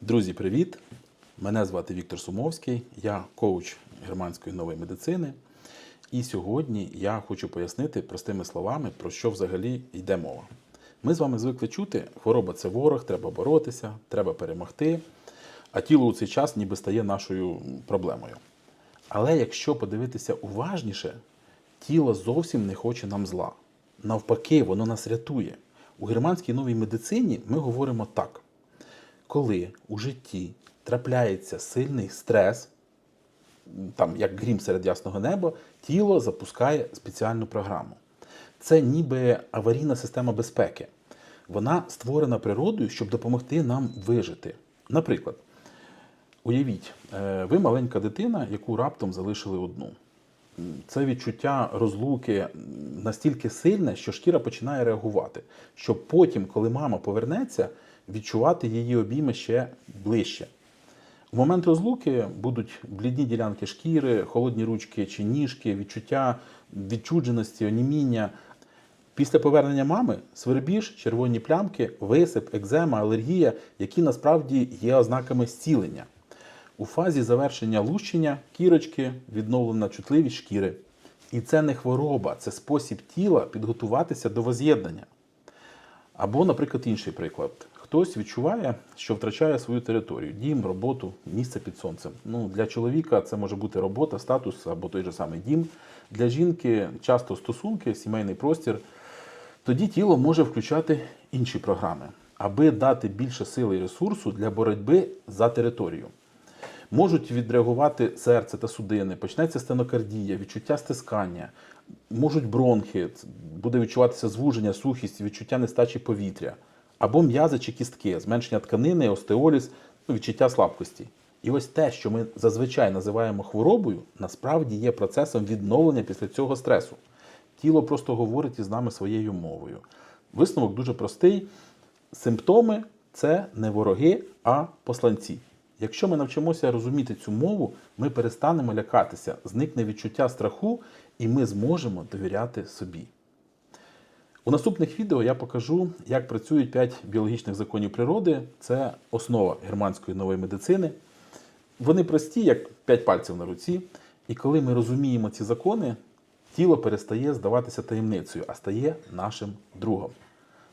Друзі, привіт! Мене звати Віктор Сумовський, я коуч германської нової медицини. І сьогодні я хочу пояснити простими словами, про що взагалі йде мова. Ми з вами звикли чути, хвороба це ворог, треба боротися, треба перемогти, а тіло у цей час ніби стає нашою проблемою. Але якщо подивитися уважніше, тіло зовсім не хоче нам зла. Навпаки, воно нас рятує. У германській новій медицині ми говоримо так: коли у житті трапляється сильний стрес, там як грім серед ясного неба, тіло запускає спеціальну програму. Це ніби аварійна система безпеки. Вона створена природою, щоб допомогти нам вижити. Наприклад, уявіть, е, ви маленька дитина, яку раптом залишили одну. Це відчуття розлуки настільки сильне, що шкіра починає реагувати, щоб потім, коли мама повернеться, відчувати її обійми ще ближче. У момент розлуки будуть блідні ділянки шкіри, холодні ручки чи ніжки, відчуття відчудженості, оніміння. Після повернення мами свербіж, червоні плямки, висип, екзема, алергія, які насправді є ознаками зцілення. У фазі завершення лущення кірочки відновлена чутливість шкіри. І це не хвороба, це спосіб тіла підготуватися до воз'єднання. Або, наприклад, інший приклад. Хтось відчуває, що втрачає свою територію, дім, роботу, місце під сонцем. Ну, для чоловіка це може бути робота, статус або той же самий дім. Для жінки часто стосунки, сімейний простір. Тоді тіло може включати інші програми, аби дати більше сили і ресурсу для боротьби за територію. Можуть відреагувати серце та судини, почнеться стенокардія, відчуття стискання, можуть бронхи, буде відчуватися звуження, сухість, відчуття нестачі повітря, або м'язи чи кістки, зменшення тканини, остеоліз, ну, відчуття слабкості. І ось те, що ми зазвичай називаємо хворобою, насправді є процесом відновлення після цього стресу. Тіло просто говорить із нами своєю мовою. Висновок дуже простий. Симптоми це не вороги, а посланці. Якщо ми навчимося розуміти цю мову, ми перестанемо лякатися, зникне відчуття страху, і ми зможемо довіряти собі. У наступних відео я покажу, як працюють 5 біологічних законів природи. Це основа германської нової медицини. Вони прості, як 5 пальців на руці. І коли ми розуміємо ці закони, тіло перестає здаватися таємницею, а стає нашим другом.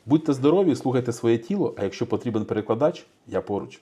Будьте здорові, слухайте своє тіло, а якщо потрібен перекладач, я поруч.